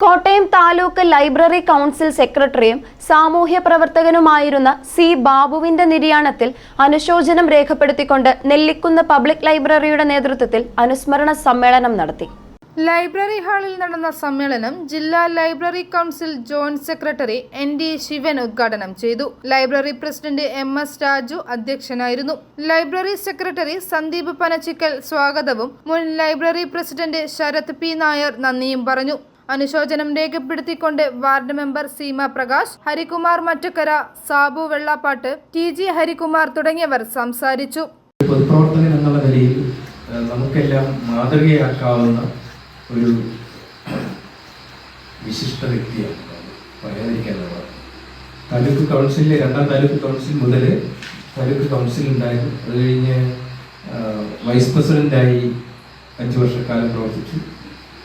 Kottayam taluk library council സെക്രട്ടറിയും സാമൂഹ്യ പ്രവർത്തകനുമായിരുന്ന C ബാബുവിന്റെ നിര്യാണത്തിൽ അനുശോചനം രേഖപ്പെടുത്തിക്കൊണ്ട് നെല്ലിക്കുന്ന് പബ്ലിക് ലൈബ്രറിയുടെ നേതൃത്വത്തിൽ അനുസ്മരണ സമ്മേളനം നടത്തി. ലൈബ്രറി ഹാളിൽ നടന്ന സമ്മേളനം ജില്ലാ library council joint secretary N D Shivan ഉദ്ഘാടനം ചെയ്തു. Library president M S Raju അധ്യക്ഷനായിരുന്നു. ലൈബ്രറി സെക്രട്ടറി സന്ദീപ് പനച്ചിക്കൽ സ്വാഗതവും മുൻ library president Sarath P Nair നന്ദിയും പറഞ്ഞു. അനുശോചനം രേഖപ്പെടുത്തിക്കൊണ്ട് ward member Seema Prakash Harikumar Mattakkara Sabu Vellappattu T G Harikumar തുടങ്ങിയവർ സംസാരിച്ചു. പൊതുപ്രവർത്തകൻ എന്നുള്ള നിലയിൽ നമുക്കെല്ലാം മാതൃകയാക്കാവുന്ന ഒരു വിശിഷ്ട വ്യക്തിയാണ് താലൂക്ക് കൗൺസിലിൽ രണ്ടാം താലൂക്ക് കൗൺസിൽ മുതൽ താലൂക്ക് കൗൺസിൽ ഉണ്ടായിരുന്നു. അത് കഴിഞ്ഞ് വൈസ് പ്രസിഡന്റായി അഞ്ച് വർഷക്കാലം പ്രവർത്തിച്ചു.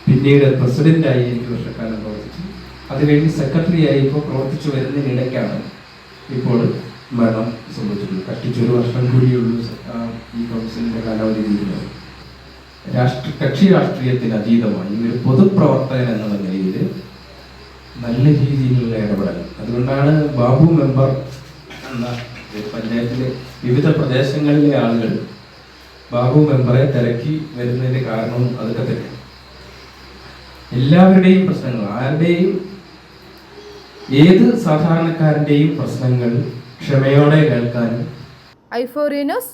പിന്നീട് പ്രസിഡന്റായി അഞ്ച് വർഷക്കാലം പ്രവർത്തിച്ചു. അത് കഴിഞ്ഞ് സെക്രട്ടറി ആയി ഇപ്പോൾ പ്രവർത്തിച്ചു വരുന്നതിനിടയ്ക്കാണ് ഇപ്പോൾ മരണം സംഭവിച്ചിട്ടുള്ളത്. കഷ്ടിച്ചൊരു വർഷം കൂടിയുള്ളൂ ഈ കൗൺസിലിന്റെ കാലാവധി രാഷ്ട്ര കക്ഷി രാഷ്ട്രീയത്തിന് അതീതമായി ഒരു പൊതുപ്രവർത്തകൻ എന്നുള്ള നിലയിൽ നല്ല രീതിയിലുള്ള ഇടപെടൽ. അതുകൊണ്ടാണ് ബാബു മെമ്പർ എന്ന പഞ്ചായത്തിലെ വിവിധ പ്രദേശങ്ങളിലെ ആളുകൾ ബാബു മെമ്പറെ തിരക്കി വരുന്നതിന്റെ കാരണവും അതൊക്കെ തന്നെ എല്ലാവരുടെയും പ്രശ്നങ്ങൾ ആരുടെയും ഏത് സാധാരണക്കാരന്റെയും പ്രശ്നങ്ങൾ ക്ഷമയോടെ കേൾക്കാനും ഐഫോറിയ ന്യൂസ്